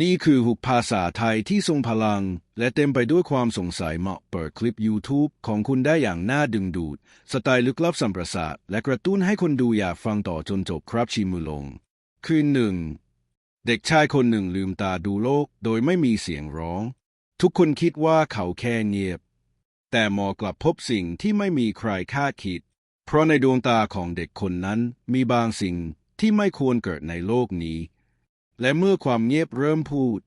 นี่คือหุบภาษาไทยที่ทรงพลัง และเต็มไปด้วยความสงสัยเหมาะเปิดคลิป YouTube ของคุณได้อย่างน่าดึงดูด สไตล์ลึกลับสัมประสาทและกระตุ้นให้คนดูอยากฟังต่อจนจบครับชิมือลง คืนหนึ่ง เด็กชายคนหนึ่งลืมตาดูโลกโดยไม่มีเสียงร้อง ทุกคนคิดว่าเขาแค่เงียบ แต่หมอกลับพบสิ่งที่ไม่มีใครคาดคิด เพราะในดวงตาของเด็กคนนั้นมีบางสิ่งที่ไม่ควรเกิดในโลกนี้ และเมื่อความเงียบเริ่มพูด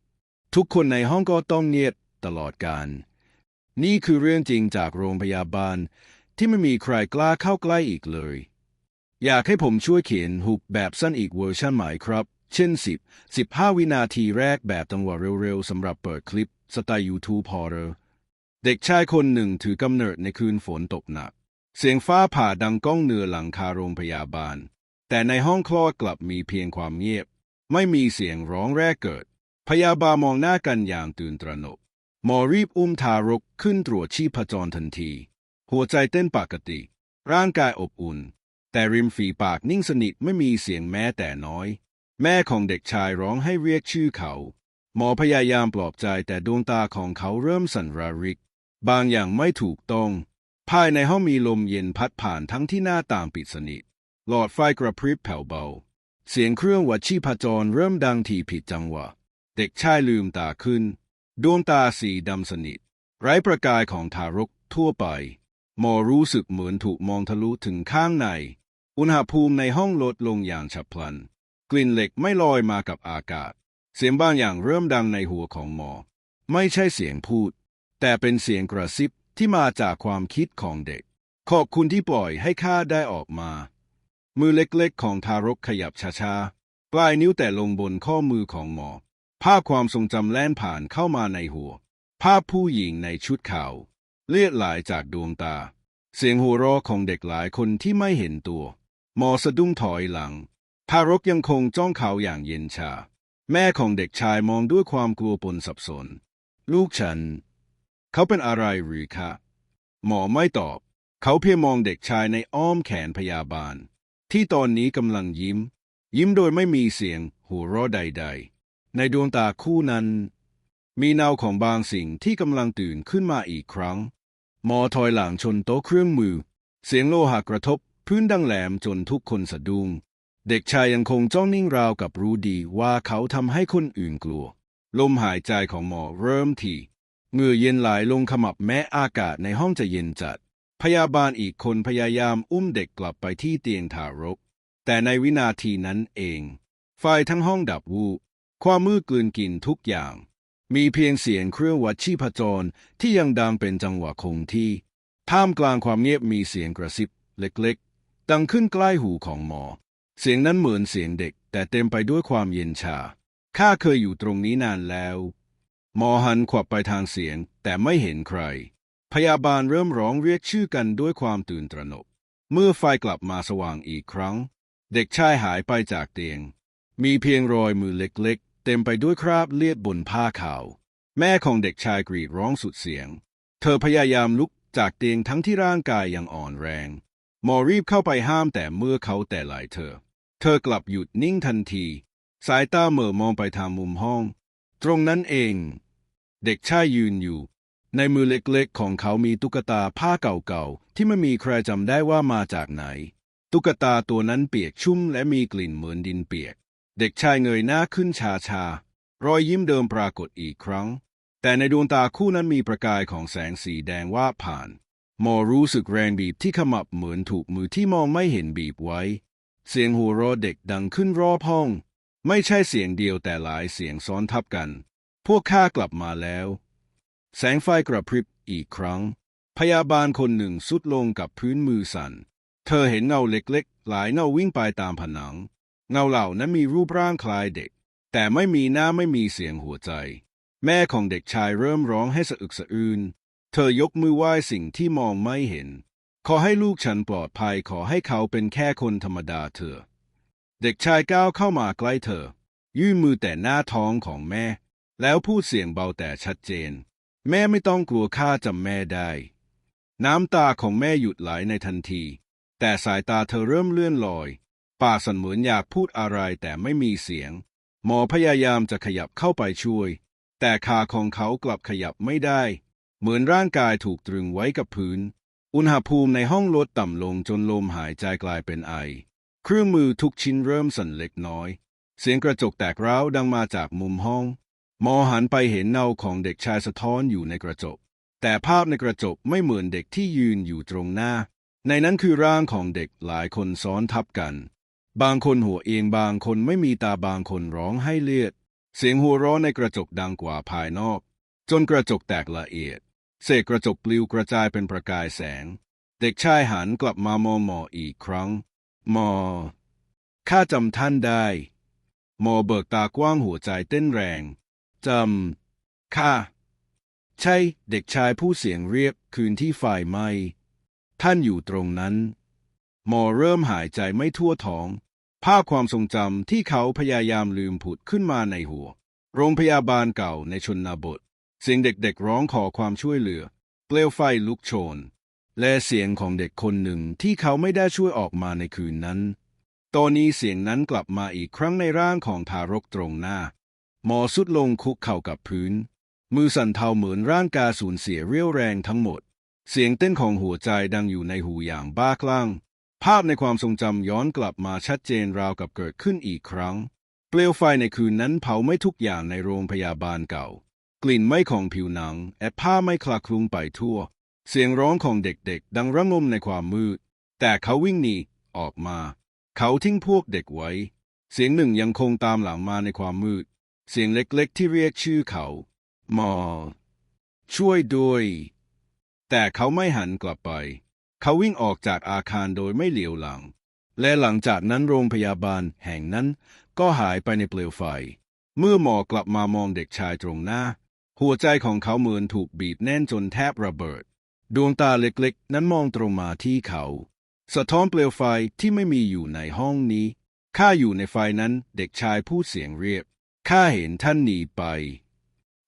ทุกคนในห้องก็ต้องเงียบตลอดกาลนี่คือเรื่องจริงจากโรงพยาบาล ที่ไม่มีใครกล้าเข้าใกล้อีกเลย อยากให้ผมช่วยเขียนหุบแบบสั้นอีกเวอร์ชันไหม่ครับ เช่น 10 15 วินาทีแรกแบบจังหวะเร็วๆสำหรับเปิดคลิปสไตล์ YouTube พอเรเด็กชายคนหนึ่งถือกำเนิดในคืนฝนตกหนัก เสียงฟ้าผ่าดังก้องเหนือหลังคาโรงพยาบาล แต่ในห้องคลอดกลับมีเพียงความเงียบ ไม่มีเสียงร้องแรกเกิด พยาบาลมองหน้ากันอย่างตื่นตระหนก หมอรีบอุ้มทารกขึ้นตรวจชีพจรทันที หัวใจเต้นปกติ ร่างกายอบอุ่น แต่ริมฝีปากนิ่งสนิทไม่มีเสียงแม้แต่น้อย แม่ของเด็กชายร้องให้เรียกชื่อเขา หมอพยายามปลอบใจแต่ดวงตาของเขาเริ่มสั่นระริก บางอย่างไม่ถูกต้อง ภายในห้องมีลมเย็นพัดผ่านทั้งที่หน้าต่างปิดสนิท หลอดไฟกระพริบแผ่วเบา เสียงเครื่องวัดชีพจรเริ่มดังทีผิดจังหวะ เด็กชายลืมตาขึ้น ดวงตาสีดำสนิท ไร้ประกายของทารกทั่วไป หมอรู้สึกเหมือนถูกมองทะลุถึงข้างใน อุณหภูมิในห้องลดลงอย่างฉับพลัน กลิ่นเหล็กไม่ลอยมากับอากาศ เสียงบางอย่างเริ่มดังในหัวของหมอ ไม่ใช่เสียงพูด แต่เป็นเสียงกระซิบที่มาจากความคิดของเด็ก ขอบคุณที่ปล่อยให้ข้าได้ออกมา มือเล็กๆ ของทารกขยับช้าๆ ปลายนิ้วแต่ลงบนข้อมือของหมอ ภาพความทรงจำแล่นผ่านเข้ามาในหัว ภาพผู้หญิงในชุดขาว เลือดไหลจากดวงตา เสียงหัวเราะของเด็กหลายคนที่ไม่เห็นตัว หมอสะดุ้งถอยหลัง ทารกยังคงจ้องเขาอย่างเย็นชา แม่ของเด็กชายมองด้วยความกลัวปนสับสน ลูกฉัน เขาเป็นอะไรหรือคะ หมอไม่ตอบ เขาเพียงมองเด็กชายในอ้อมแขนพยาบาล ที่ตอนนี้กำลังยิ้ม ยิ้มโดยไม่มีเสียงหัวเราะใด ๆ ในดวงตาคู่นั้น มีเงาของบางสิ่งที่กำลังตื่นขึ้นมาอีกครั้ง มอถอยหลังชนโต๊ะเครื่องมือ เสียงโลหะกระทบ พื้นดังแหลมจนทุกคนสะดุ้งเด็กชายยังคงจ้องนิ่งราวกับรู้ดีว่าเขาทำให้คนอื่นกลัว ลมหายใจของหมอเริ่มถี่เหงื่อเย็นไหลลงขมับแม้อากาศในห้องจะเย็นจัด พยาบาลอีกคนพยายามอุ้มเด็กกลับไปที่เตียงทารก แต่ในวินาทีนั้นเอง ไฟทั้งห้องดับวูบความมืดกลืนกินทุกอย่าง มีเพียงเสียงเครื่องวัดชีพจรที่ยังดังเป็นจังหวะคงที่ท่ามกลางความเงียบมีเสียงกระซิบเล็กๆ ดังขึ้นใกล้หูของหมอ เสียงนั้นเหมือนเสียงเด็ก แต่เต็มไปด้วยความเย็นชา ข้าเคยอยู่ตรงนี้นานแล้ว หมอหันขวับไปทางเสียงแต่ไม่เห็นใคร พยาบาลเริ่มร้องเรียกชื่อกันด้วยความตื่นตระหนก เมื่อไฟกลับมาสว่างอีกครั้ง เด็กชายหายไปจากเตียง มีเพียงรอยมือเล็กๆ เต็มไปด้วยคราบเลือดบนผ้าขาว แม่ของเด็กชายกรีดร้องสุดเสียง เธอพยายามลุกจากเตียงทั้งที่ร่างกายยังอ่อนแรงหมอรีบเข้าไปห้ามแต่เมื่อเขาแต่ไหลเธอ เธอกลับหยุดนิ่งทันที สายตาเหม่อมองไปทางมุมห้อง ตรงนั้นเอง เด็กชายยืนอยู่ ในมือเล็กๆ ของเขามีตุ๊กตาผ้าเก่าๆ ที่ไม่มีใครจำได้ว่ามาจากไหน ตุ๊กตาตัวนั้นเปียกชุ่มและมีกลิ่นเหมือนดินเปียก เด็กชายเงยหน้าขึ้นชาชารอยยิ้มเดิมปรากฏอีกครั้ง แต่ในดวงตาคู่นั้นมีประกายของแสงสีแดงว่าบผ่าน มอรู้สึกแรงบีบที่ขมับเหมือนถูกมือที่มองไม่เห็นบีบไว้ เสียงหัวเราะเด็กดังขึ้นรอบห้อง ไม่ใช่เสียงเดียวแต่หลายเสียงซ้อนทับกัน พวกข้ากลับมาแล้ว แสงไฟกระพริบอีกครั้ง พยาบาลคนหนึ่งสุดลงกับพื้นมือสัน่น เธอเห็นเงาเล็กๆ หลายเงาวิ่งไปตามผนัง เงาเหล่านั้นมีรูปร่างคล้ายเด็ก แต่ไม่มีหน้าไม่มีเสียงหัวใจ แม่ของเด็กชายเริ่มร้องให้สะอึกสะอื้นเธอยกมือไหว้สิ่งที่มองไม่เห็น ขอให้ลูกฉันปลอดภัยขอให้เขาเป็นแค่คนธรรมดาเถอะ เด็กชายก้าวเข้ามาใกล้เธอ ยื่นมือแต่หน้าท้องของแม่ แล้วพูดเสียงเบาแต่ชัดเจน แม่ไม่ต้องกลัวข้าจำแม่ได้ น้ำตาของแม่หยุดไหลในทันที แต่สายตาเธอเริ่มเลื่อนลอยปาสันเหมือนอยากพูดอะไรแต่ไม่มีเสียง หมอพยายามจะขยับเข้าไปช่วย แต่ขาของเขากลับขยับไม่ได้ เหมือนร่างกายถูกตรึงไว้กับพื้น อุณหภูมิในห้องลดต่ำลงจนลมหายใจกลายเป็นไอ เครื่องมือทุกชิ้นเริ่มสั่นเล็กน้อย เสียงกระจกแตกร้าวดังมาจากมุมห้อง มอหันไปเห็นเงาของเด็กชายสะท้อนอยู่ในกระจก แต่ภาพในกระจกไม่เหมือนเด็กที่ยืนอยู่ตรงหน้า ในนั้นคือร่างของเด็กหลายคนซ้อนทับกัน บางคนหัวเอียงบางคนไม่มีตาบางคนร้องให้เลือด เสียงหัวเราะในกระจกดังกว่าภายนอก จนกระจกแตกละเอียด เศษกระจกปลิวกระจายเป็นประกายแสง เด็กชายหันกลับมามองหมออีกครั้งมอข้าจำท่านได้ มอเบิกตากว้างหัวใจเต้นแรง จำข้าใช่เด็กชายผู้เสียงเรียบคืนที่ไฟไหม้ท่านอยู่ตรงนั้นหมอเริ่มหายใจไม่ทั่วท้อง ภาพความทรงจำที่เขาพยายามลืมผุดขึ้นมาในหัว โรงพยาบาลเก่าในชนบท เสียงเด็กๆร้องขอความช่วยเหลือ เปลวไฟลุกโชน และเสียงของเด็กคนหนึ่งที่เขาไม่ได้ช่วยออกมาในคืนนั้น ตอนนี้เสียงนั้นกลับมาอีกครั้งในร่างของทารกตรงหน้า หมอสุดลงคุกเข่ากับพื้น มือสั่นเทาเหมือนร่างกายสูญเสียเรี่ยวแรงทั้งหมด เสียงเต้นของหัวใจดังอยู่ในหูอย่างบ้าคลั่ง ภาพในความทรงจำย้อนกลับมาชัดเจนราวกับเกิดขึ้นอีกครั้ง เปลวไฟในคืนนั้นเผาไม่ทุกอย่างในโรงพยาบาลเก่า กลิ่นไหม้ของผิวหนังแอบผ้าไม่คลาคลุงไปทั่ว เสียงร้องของเด็กๆ ดังระงมในความมืด แต่เขาวิ่งหนีออกมา เขาทิ้งพวกเด็กไว้ เสียงหนึ่งยังคงตามหลังมาในความมืด เสียงเล็กๆที่เรียกชื่อเขา มอ ช่วยด้วย แต่เขาไม่หันกลับไป เขาวิ่งออกจากอาคารโดยไม่เหลียวหลัง และหลังจากนั้นโรงพยาบาลแห่งนั้นก็หายไปในเปลวไฟ เมื่อหมอกลับมามองเด็กชายตรงหน้า หัวใจของเขาเหมือนถูกบีบแน่นจนแทบระเบิด ดวงตาเล็กๆ นั้นมองตรงมาที่เขา สะท้อนเปลวไฟที่ไม่มีอยู่ในห้องนี้ข้าอยู่ในไฟนั้นเด็กชายพูดเสียงเรียบ ข้าเห็นท่านหนีไป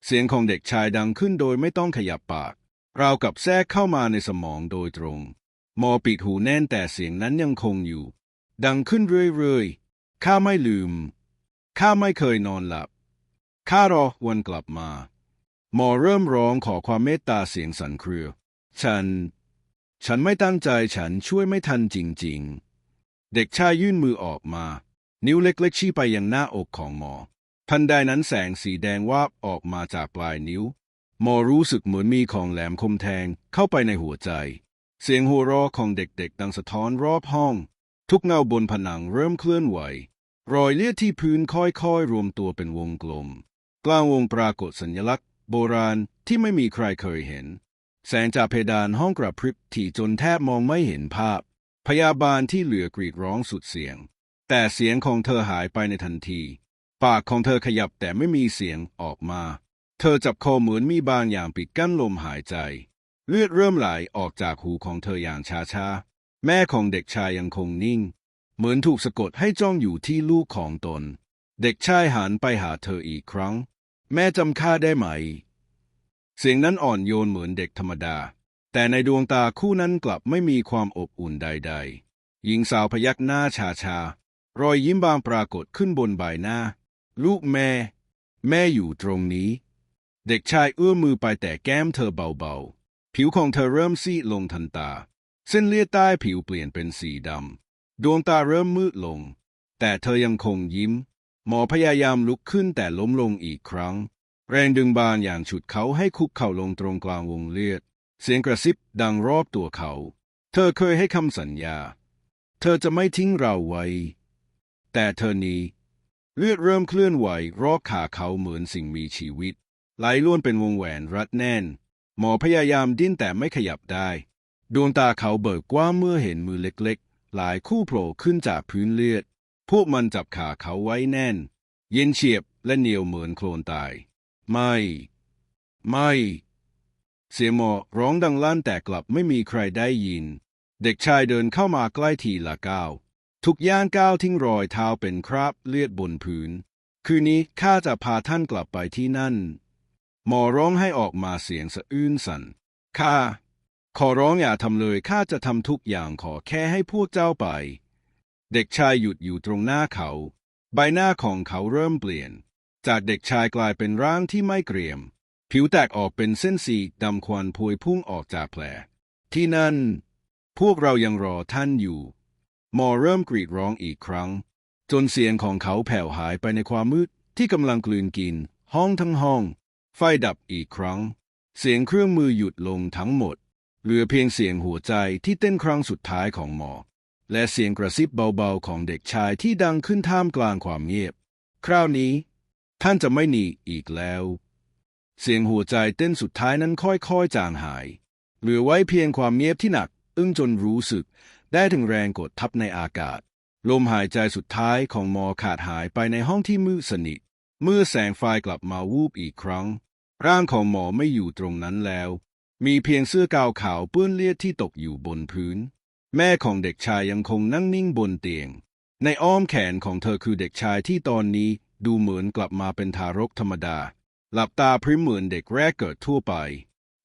เสียงของเด็กชายดังขึ้นโดยไม่ต้องขยับปาก ราวกับแทรกเข้ามาในสมองโดยตรงหมอปิดหูแน่นแต่เสียงนั้นยังคงอยู่ ดังขึ้นเรื่อยๆ ข้าไม่ลืม ข้าไม่เคยนอนหลับ ข้ารอวันกลับมาหมอเริ่มร้องขอความเมตตาเสียงสั่นเครือ ฉัน ฉันไม่ตั้งใจฉันช่วยไม่ทันจริง ๆ เด็กชายยื่นมือออกมา นิ้วเล็กๆชี้ไปยังหน้าอกของหมอ ทันใดนั้นแสงสีแดงวาบออกมาจากปลายนิ้ว มอรู้สึกเหมือนมีของแหลมคมแทงเข้าไปในหัวใจ เสียงหัวเราะของเด็กๆ ดังสะท้อนรอบห้อง ทุกเงาบนผนังเริ่มเคลื่อนไหว รอยเลือดที่พื้นค่อยๆ รวมตัวเป็นวงกลม กลางวงปรากฏสัญลักษณ์ โบราณที่ไม่มีใครเคยเห็น แสงจากเพดานห้องกระพริบถี่จนแทบมองไม่เห็นภาพ พยาบาลที่เหลือกรีดร้องสุดเสียง แต่เสียงของเธอหายไปในทันที ปากของเธอขยับแต่ไม่มีเสียงออกมา เธอจับคอเหมือนมีบางอย่างปิดกั้นลมหายใจ เลือดเริ่มไหลออกจากหูของเธออย่างช้าๆ แม่ของเด็กชายยังคงนิ่ง เหมือนถูกสะกดให้จ้องอยู่ที่ลูกของตน เด็กชายหันไปหาเธออีกครั้ง แม่จำข้าได้ไหม เสียงนั้นอ่อนโยนเหมือนเด็กธรรมดา แต่ในดวงตาคู่นั้นกลับไม่มีความอบอุ่นใด ๆ หญิงสาวพยักหน้าชาชาๆรอยยิ้มบางปรากฏขึ้นบนใบหน้า ลูกแม่ แม่อยู่ตรงนี้ เด็กชายเอื้อมมือไปแต่แก้มเธอเบาๆ ผิวของเธอเริ่มซีดลงทันตา เส้นเลือดใต้ผิวเปลี่ยนเป็นสีดำ ดวงตาเริ่มมืดลง แต่เธอยังคงยิ้ม หมอพยายามลุกขึ้นแต่ล้มลงอีกครั้ง แรงดึงบางอย่างฉุดเขาให้คุกเข่าลงตรงกลางวงเลือด เสียงกระซิบดังรอบตัวเขา เธอเคยให้คำสัญญา เธอจะไม่ทิ้งเราไว้ แต่เธอนี้ เลือดเริ่มเคลื่อนไหวรอบขาเขาเหมือนสิ่งมีชีวิต ไหลล้วนเป็นวงแหวนรัดแน่น หมอพยายามดิ้นแต่ไม่ขยับได้ ดวงตาเขาเบิกกว้างเมื่อเห็นมือเล็กๆ หลายคู่โผล่ขึ้นจากพื้นเลือด พวกมันจับขาเขาไว้แน่น เย็นเฉียบและเหนียวเหมือนโคลนตาย ไม่ ไม่ เสียงหมอร้องดังลั่นแต่กลับไม่มีใครได้ยิน เด็กชายเดินเข้ามาใกล้ทีละก้าว ทุกย่างก้าวทิ้งรอยเท้าเป็นคราบเลือดบนพื้น คืนนี้ข้าจะพาท่านกลับไปที่นั่น หมอร้องให้ออกมาเสียงสะอื้นสัน่นข้าขอร้องอย่าทำเลยข้าจะทำทุกอย่างขอแค่ให้พวกเจ้าไป เด็กชายหยุดอยู่ตรงหน้าเขา ใบหน้าของเขาเริ่มเปลี่ยน จากเด็กชายกลายเป็นร่างที่ไม่เกรียม ผิวแตกออกเป็นเส้นสีดำควันพวยพุ่งออกจากแผล ที่นั่น พวกเรายังรอท่านอยู่ มอเริ่มกรีดร้องอีกครั้ง จนเสียงของเขาแผ่วหายไปในความมืดที่กำลังกลืนกิน ห้องทั้งห้อง ไฟดับอีกครั้ง เสียงเครื่องมือหยุดลงทั้งหมด เหลือเพียงเสียงหัวใจที่เต้นครั้งสุดท้ายของหมอ และเสียงกระซิบเบาๆของเด็กชายที่ดังขึ้นท่ามกลางความเงียบ คราวนี้ ท่านจะไม่หนีอีกแล้ว เสียงหัวใจเต้นสุดท้ายนั้นค่อยๆจางหาย เหลือไว้เพียงความเงียบที่หนัก อึ้งจนรู้สึก ได้ถึงแรงกดทับในอากาศ ลมหายใจสุดท้ายของหมอขาดหายไปในห้องที่มืดสนิท เมื่อแสงไฟกลับมาวูบอีกครั้ง ร่างของหมอไม่อยู่ตรงนั้นแล้ว มีเพียงเสื้อกาวขาวเปื้อนเลือดที่ตกอยู่บนพื้น แม่ของเด็กชายยังคงนั่งนิ่งบนเตียง ในอ้อมแขนของเธอคือเด็กชายที่ตอนนี้ดูเหมือนกลับมาเป็นทารกธรรมดา หลับตาพริมเหมือนเด็กแรกเกิดทั่วไป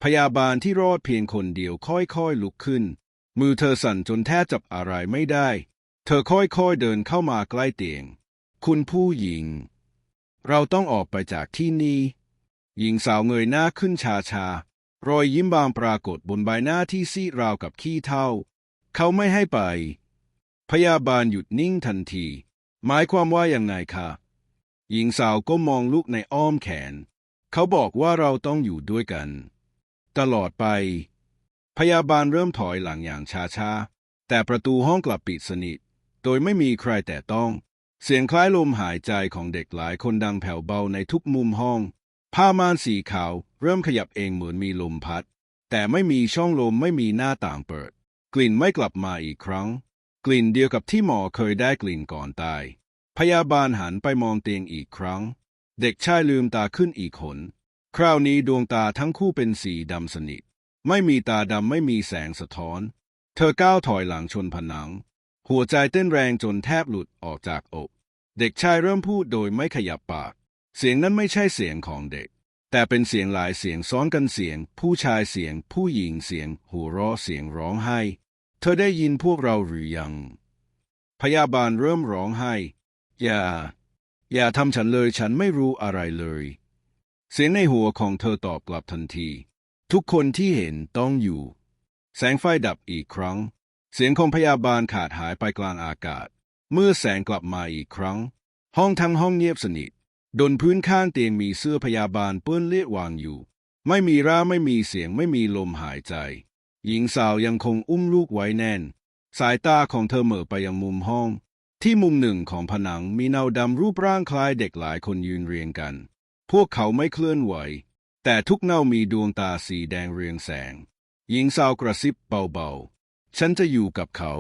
พยาบาลที่รอดเพียงคนเดียวค่อยๆลุกขึ้น มือเธอสั่นจนแทบจับอะไรไม่ได้ เธอค่อยๆเดินเข้ามาใกล้เตียง คุณผู้หญิง เราต้องออกไปจากที่นี่ หญิงสาวเงยหน้าขึ้นชาชาๆรอยยิ้มบางปรากฏบนใบหน้าที่ซีดราวกับขี้เถ้าเขาไม่ให้ไป พยาบาลหยุดนิ่งทันที หมายความว่าอย่างไงคะหญิงสาวก็มองลูกในอ้อมแขน เขาบอกว่าเราต้องอยู่ด้วยกัน ตลอดไป พยาบาลเริ่มถอยหลังอย่างช้าๆ แต่ประตูห้องกลับปิดสนิท โดยไม่มีใครแต่ต้อง เสียงคล้ายลมหายใจของเด็กหลายคนดังแผ่วเบาในทุกมุมห้อง ผ้าม่านสีขาวเริ่มขยับเองเหมือนมีลมพัด แต่ไม่มีช่องลมไม่มีหน้าต่างเปิด กลิ่นไม่กลับมาอีกครั้ง กลิ่นเดียวกับที่หมอเคยได้กลิ่นก่อนตาย พยาบาลหันไปมองเตียงอีกครั้ง เด็กชายลืมตาขึ้นอีกคนคราวนี้ดวงตาทั้งคู่เป็นสีดำสนิท ไม่มีตาดำไม่มีแสงสะท้อน เธอก้าวถอยหลังชนผนัง หัวใจเต้นแรงจนแทบหลุดออกจากอก เด็กชายเริ่มพูดโดยไม่ขยับปาก เสียงนั้นไม่ใช่เสียงของเด็ก แต่เป็นเสียงหลายเสียงซ้อนกันเสียง ผู้ชายเสียง ผู้หญิงเสียง หัวเราะเสียงร้องไห้ เธอได้ยินพวกเราหรือยัง พยาบาลเริ่มร้องไห้ อย่า อย่าทำฉันเลยฉันไม่รู้อะไรเลย เสียงในหัวของเธอตอบกลับทันที ทุกคนที่เห็นต้องอยู่ แสงไฟดับอีกครั้ง เสียงของพยาบาลขาดหายไปกลางอากาศ เมื่อแสงกลับมาอีกครั้ง ห้องทั้งห้องเงียบสนิทบนพื้นข้างเตียงมีเสื้อพยาบาลเปื้อนเลือดวางอยู่ ไม่มีร่าไม่มีเสียงไม่มีลมหายใจ หญิงสาวยังคงอุ้มลูกไว้แน่น สายตาของเธอเหม่อไปยังมุมห้อง ที่มุมหนึ่งของผนังมีเนาดำรูปร่างคล้ายเด็กหลายคนยืนเรียงกัน พวกเขาไม่เคลื่อนไหว แต่ทุกเงามีดวงตาสีแดงเรืองแสง หญิงสาวกระซิบเบาๆ ฉันจะอยู่กับเขา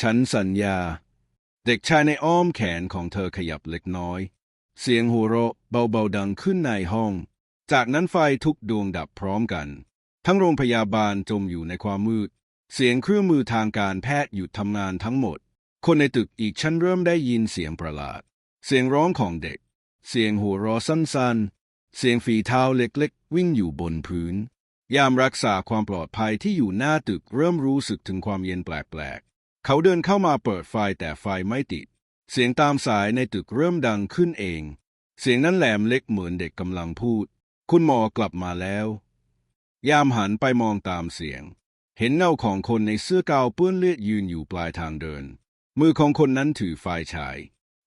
ฉันสัญญา เด็กชายในอ้อมแขนของเธอขยับเล็กน้อย เสียงหัวเราะเบาๆดังขึ้นในห้อง จากนั้นไฟทุกดวงดับพร้อมกัน ทั้งโรงพยาบาลจมอยู่ในความมืด เสียงเครื่องมือทางการแพทย์หยุดทำงานทั้งหมด คนในตึกอีกชั้นเริ่มได้ยินเสียงประหลาด เสียงร้องของเด็ก เสียงหัวเราะสั้นๆ เสียงฝีเท้าเล็กๆ วิ่งอยู่บนพื้น ยามรักษาความปลอดภัยที่อยู่หน้าตึกเริ่มรู้สึกถึงความเย็นแปลกๆ เขาเดินเข้ามาเปิดไฟแต่ไฟไม่ติด เสียงตามสายในตึกเริ่มดังขึ้นเอง เสียงนั้นแหลมเล็กเหมือนเด็กกำลังพูด คุณหมอกลับมาแล้ว ยามหันไปมองตามเสียง เห็นเงาของคนในเสื้อกาวเปื้อนเลือดยืนอยู่ปลายทางเดิน มือของคนนั้นถือไฟฉาย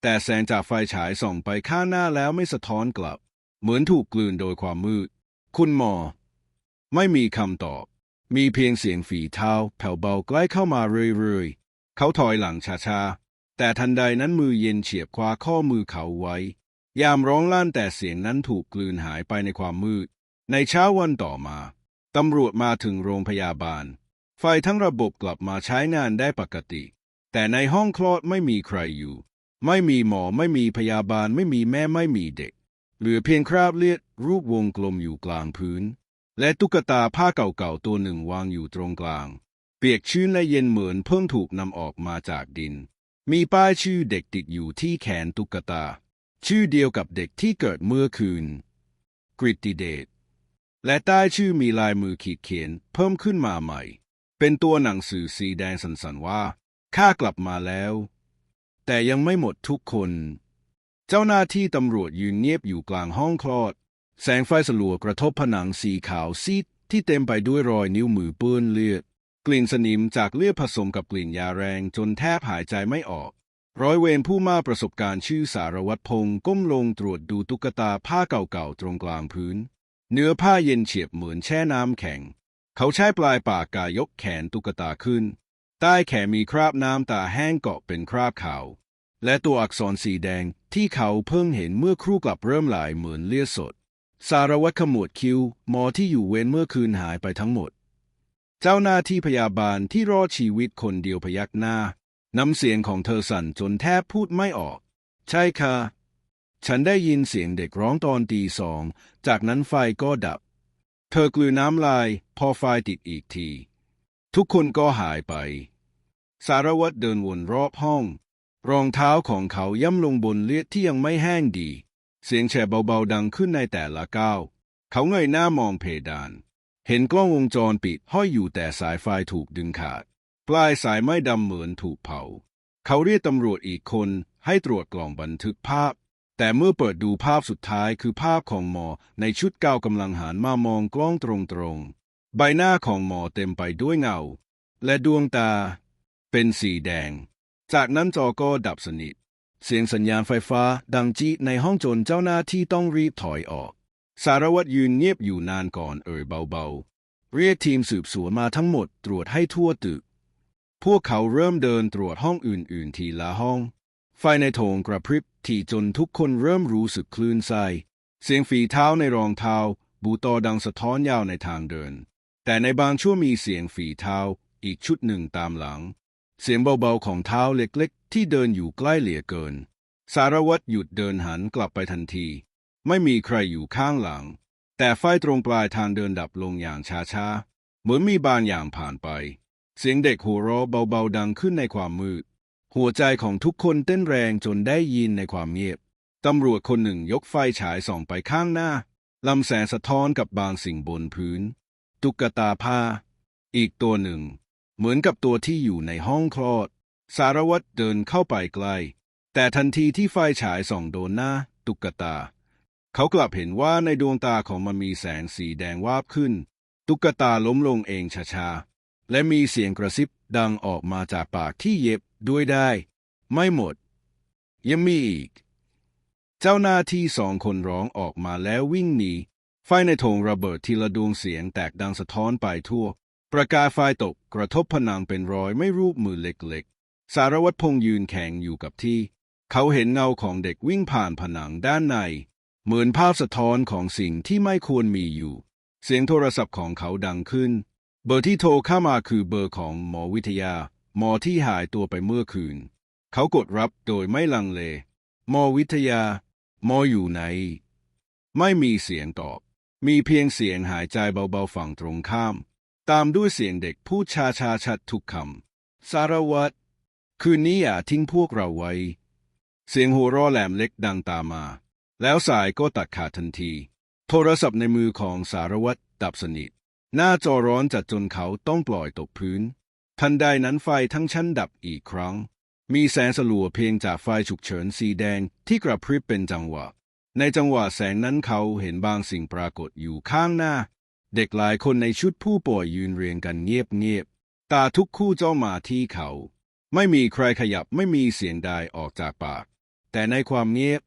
แต่แสงจากไฟฉายส่องไปข้างหน้าแล้วไม่สะท้อนกลับ เหมือนถูกกลืนโดยความมืด คุณหมอ ไม่มีคำตอบ มีเพียงเสียงฝีเท้าแผ่วเบาใกล้เข้ามาเรื่อยๆ เขาถอยหลังช้าๆ แต่ทันใดนั้นมือเย็นเฉียบคว้าข้อมือเขาไว้ ยามร้องลั่นแต่เสียงนั้นถูกกลืนหายไปในความมืด ในเช้าวันต่อมา ตำรวจมาถึงโรงพยาบาล ไฟทั้งระบบกลับมาใช้งานได้ปกติ แต่ในห้องคลอดไม่มีใครอยู่ ไม่มีหมอไม่มีพยาบาลไม่มีแม่ไม่มีเด็ก เหลือเพียงคราบเลือดรูปวงกลมอยู่กลางพื้น และตุ๊กตาผ้าเก่าๆตัวหนึ่งวางอยู่ตรงกลาง เปียกชื้นและเย็นเหมือนเพิ่งถูกนำออกมาจากดิน มีป้ายชื่อเด็กติดอยู่ที่แขนตุ๊กตา ชื่อเดียวกับเด็กที่เกิดเมื่อคืน กริตติเดชและใต้ชื่อมีลายมือขีดเขียนเพิ่มขึ้นมาใหม่ เป็นตัวหนังสือสีแดงสันๆว่าข้ากลับมาแล้ว แต่ยังไม่หมดทุกคน เจ้าหน้าที่ตำรวจยืนเงียบอยู่กลางห้องคลอด แสงไฟสลัวกระทบผนังสีขาวซีดที่เต็มไปด้วยรอยนิ้วมือเปื้อนเลือด กลิ่นสนิมจากเลือดผสมกับกลิ่นยาแรงจนแทบหายใจไม่ออก ร้อยเวรผู้มาประสบการณ์ชื่อสารวัตรพงศ์ก้มลงตรวจดูตุ๊กตาผ้าเก่าๆตรงกลางพื้น เนื้อผ้าเย็นเฉียบเหมือนแช่น้ำแข็ง เขาใช้ปลายปากกายกแขนตุ๊กตาขึ้น ใต้แขนมีคราบน้ำตาแห้งเกาะเป็นคราบขาว และตัวอักษรสีแดง ที่เขาเพิ่งเห็นเมื่อครู่กลับเริ่มไหลเหมือนเลือดสด สารวัตรขมวดคิ้วหมอที่อยู่เว้นเมื่อคืนหายไปทั้งหมด เจ้าหน้าที่พยาบาลที่รอดชีวิตคนเดียวพยักหน้า น้ำเสียงของเธอสั่นจนแทบพูดไม่ออก ใช่ค่ะ ฉันได้ยินเสียงเด็กร้องตอนตีสอง จากนั้นไฟก็ดับ เธอกลืนน้ำลาย พอไฟติดอีกที ทุกคนก็หายไป สารวัตรเดินวนรอบห้อง รองเท้าของเขาย่ำลงบนเลือดที่ยังไม่แห้งดี เสียงแฉเบาๆดังขึ้นในแต่ละก้าว เขาเงยหน้ามองเพดาน เห็นกล้องวงจรปิดห้อยอยู่แต่สายไฟถูกดึงขาด ปลายสายไม้ดำเหมือนถูกเผา เขาเรียกตำรวจอีกคนให้ตรวจกล่องบันทึกภาพ แต่เมื่อเปิดดูภาพสุดท้ายคือภาพของหมอในชุดเก่ากำลังหันมามองกล้องตรงๆ ใบหน้าของหมอเต็มไปด้วยเงา และดวงตา เป็นสีแดง จากนั้นจอก็ดับสนิท เสียงสัญญาณไฟฟ้าดังจี้ในห้องจนเจ้าหน้าที่ต้องรีบถอยออก สารวัตรยืนเงียบอยู่นานก่อนเอ่ยเบาๆ เรียกทีมสืบสวนมาทั้งหมดตรวจให้ทั่วตึก พวกเขาเริ่มเดินตรวจห้องอื่น ๆ ทีละห้อง ไฟในโถงกระพริบที่จนทุกคนเริ่มรู้สึกคลื่นไส้เสียงฝีเท้าในรองเท้า บูตอดังสะท้อนยาวในทางเดิน แต่ในบางช่วงมีเสียงฝีเท้าอีกชุดหนึ่งตามหลัง เสียงเบาๆของเท้าเล็กๆ ที่เดินอยู่ใกล้เหลือเกิน สารวัตรหยุดเดินหันกลับไปทันที ไม่มีใครอยู่ข้างหลัง แต่ไฟตรงปลายทางเดินดับลงอย่างช้าๆ เหมือนมีบางอย่างผ่านไป เสียงเด็กหัวเราะเบาๆดังขึ้นในความมืด หัวใจของทุกคนเต้นแรงจนได้ยินในความเงียบ ตำรวจคนหนึ่งยกไฟฉายส่องไปข้างหน้าลำแสงสะท้อนกับบางสิ่งบนพื้น ตุ๊กตาผ้า อีกตัวหนึ่ง เหมือนกับตัวที่อยู่ในห้องคลอด สารวัตรเดินเข้าไปใกล แต่ทันทีที่ไฟฉายส่องโดนหน้า ตุ๊กตา เขากลับเห็นว่าในดวงตาของมันมีแสงสีแดงวาบขึ้น ตุ๊กตาล้มลงเองช้าๆ และมีเสียงกระซิบดังออกมาจากปากที่เย็บด้วยได้ ไม่หมด ยังมีอีก เจ้าหน้าที่สองคนร้องออกมาแล้ววิ่งหนีไฟในโถงระเบิดทีละดวงเสียงแตกดังสะท้อนไปทั่ว ประกายไฟตกกระทบผนังเป็นรอยไม่รูปมือเล็กๆ สารวัตรพงยืนแข็งอยู่กับที่ เขาเห็นเงาของเด็กวิ่งผ่านผนังด้านใน เหมือนภาพสะท้อนของสิ่งที่ไม่ควรมีอยู่ เสียงโทรศัพท์ของเขาดังขึ้น เบอร์ที่โทรเข้ามาคือเบอร์ของหมอวิทยา หมอที่หายตัวไปเมื่อคืน เขากดรับโดยไม่ลังเล หมอวิทยา หมออยู่ไหน ไม่มีเสียงตอบ มีเพียงเสียงหายใจเบาๆฝั่งตรงข้าม ตามด้วยเสียงเด็กพูดชาชาชัดทุกคำสารวัตรคืนนี้อย่าทิ้งพวกเราไว้ เสียงหัวเราะแหลมเล็กดังตามมา แล้วสายก็ตัดขาดทันที โทรศัพท์ในมือของสารวัตรดับสนิท หน้าจอร้อนจัดจนเขาต้องปล่อยตกพื้น ทันใดนั้นไฟทั้งชั้นดับอีกครั้ง มีแสงสลัวเพียงจากไฟฉุกเฉินสีแดงที่กระพริบเป็นจังหวะ ในจังหวะแสงนั้นเขาเห็นบางสิ่งปรากฏอยู่ข้างหน้า เด็กหลายคนในชุดผู้ป่วยยืนเรียงกันเงียบๆ ตาทุกคู่จ้องมาที่เขา ไม่มีใครขยับไม่มีเสียงใดออกจากปาก แต่ในความเงียบ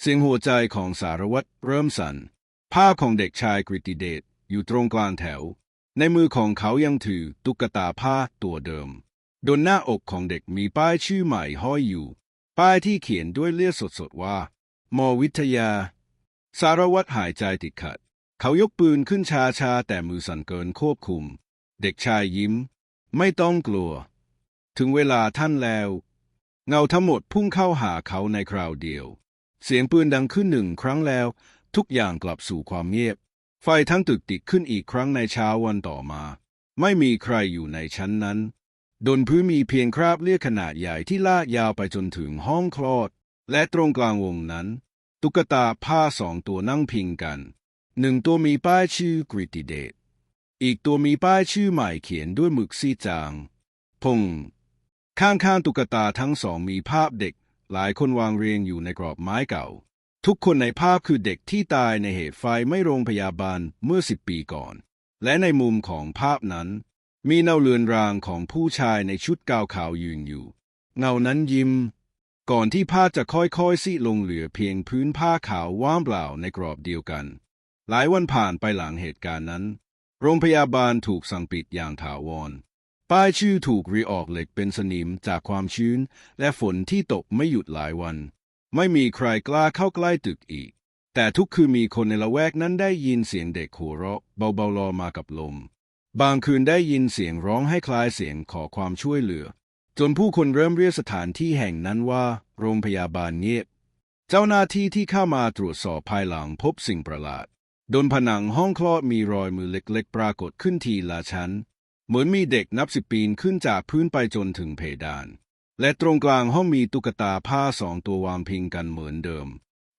เสียงหัวใจของสารวัตรเริ่มสั่น ภาพของเด็กชายกริติเดชอยู่ตรงกลางแถว ในมือของเขายังถือตุ๊กตาผ้าตัวเดิมบนหน้าอกของเด็กมีป้ายชื่อใหม่ห้อยอยู่ ป้ายที่เขียนด้วยเลือดสดๆว่า มอวิทยา สารวัตรหายใจติดขัด เขายกปืนขึ้นชาๆแต่มือสั่นเกินควบคุม เด็กชายยิ้ม ไม่ต้องกลัว ถึงเวลาท่านแล้ว เงาทั้งหมดพุ่งเข้าหาเขาในคราวเดียว เสียงปืนดังขึ้นหนึ่งครั้งแล้ว ทุกอย่างกลับสู่ความเงียบ ไฟทั้งตึกติดขึ้นอีกครั้งในเช้าวันต่อมา ไม่มีใครอยู่ในชั้นนั้นบนพื้นมีเพียงคราบเลือดขนาดใหญ่ที่ลากยาวไปจนถึงห้องคลอด และตรงกลางวงนั้น ตุ๊กตาผ้าสองตัวนั่งพิงกัน หนึ่งตัวมีป้ายชื่อกริติเดชอีกตัวมีป้ายชื่อใหม่เขียนด้วยหมึกซีจาง พง ข้างๆตุ๊กตาทั้งสองมีภาพเด็ก หลายคนวางเรียงอยู่ในกรอบไม้เก่า ทุกคนในภาพคือเด็กที่ตายในเหตุไฟไม่โรงพยาบาลเมื่อสิบปีก่อน และในมุมของภาพนั้น มีเงาเลือนรางของผู้ชายในชุดกาวขาวยืนอยู่ เงานั้นยิ้มก่อนที่ผ้าจะค่อยๆซีลงเหลือเพียงพื้นผ้าขาวว่างเปล่าในกรอบเดียวกัน หลายวันผ่านไปหลังเหตุการณ์นั้น โรงพยาบาลถูกสั่งปิดอย่างถาวร ป้ายชื่อถูกรีออกเหล็กเป็นสนิมจากความชื้น และฝนที่ตกไม่หยุดหลายวัน ไม่มีใครกล้าเข้าใกล้ตึกอีก แต่ทุกคืนมีคนในละแวกนั้นได้ยินเสียงเด็กหัวเราะเบาๆลอมากับลม บางคืนได้ยินเสียงร้องให้คล้ายเสียงขอความช่วยเหลือ จนผู้คนเริ่มเรียกสถานที่แห่งนั้นว่า โรงพยาบาลเงียบ เจ้าหน้าที่ที่เข้ามาตรวจสอบภายหลังพบสิ่งประหลาด บนผนังห้องคลอดมีรอยมือเล็กๆ ปรากฏขึ้นทีละชั้น เหมือนมีเด็กนับสิบปีนขึ้นจากพื้นไปจนถึงเพดาน และตรงกลางห้องมีตุ๊กตาผ้าสองตัววางพิงกันเหมือนเดิม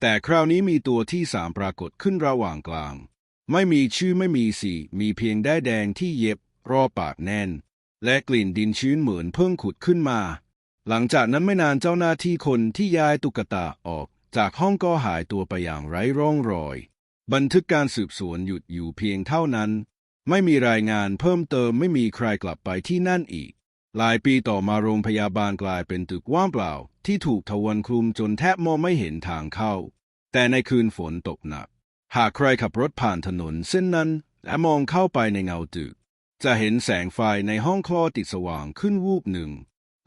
แต่คราวนี้มีตัวที่สามปรากฏขึ้นระหว่างกลาง ไม่มีชื่อไม่มีสี มีเพียงได้แดงที่เย็บ รอบปากแน่น และกลิ่นดินชื้นเหมือนเพิ่งขุดขึ้นมา หลังจากนั้นไม่นานเจ้าหน้าที่คนที่ย้ายตุ๊กตาออก จากห้องก็หายตัวไปอย่างไร้ร่องรอย บันทึกการสืบสวนหยุดอยู่เพียงเท่านั้น ไม่มีรายงานเพิ่มเติมไม่มีใครกลับไปที่นั่นอีก หลายปีต่อมาโรงพยาบาลกลายเป็นตึกว่างเปล่า ที่ถูกทวันคลุมจนแทบมองไม่เห็นทางเข้า แต่ในคืนฝนตกหนัก หากใครขับรถผ่านถนนเส้นนั้น และมองเข้าไปในเงาตึก จะเห็นแสงไฟในห้องคลอดติดสว่างขึ้นวูบหนึ่ง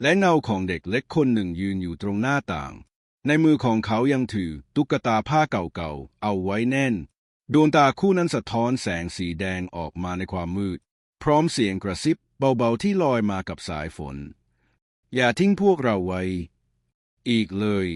และเงาของเด็กเล็กคนหนึ่งยืนอยู่ตรงหน้าต่าง ในมือของเขายังถือตุ๊กตาผ้าเก่าๆเอาไว้แน่น ดวงตาคู่นั้นสะท้อนแสงสีแดงออกมาในความมืด พร้อมเสียงกระซิบเบาๆที่ลอยมากับสายฝน อย่าทิ้งพวกเราไว้ อีกเลย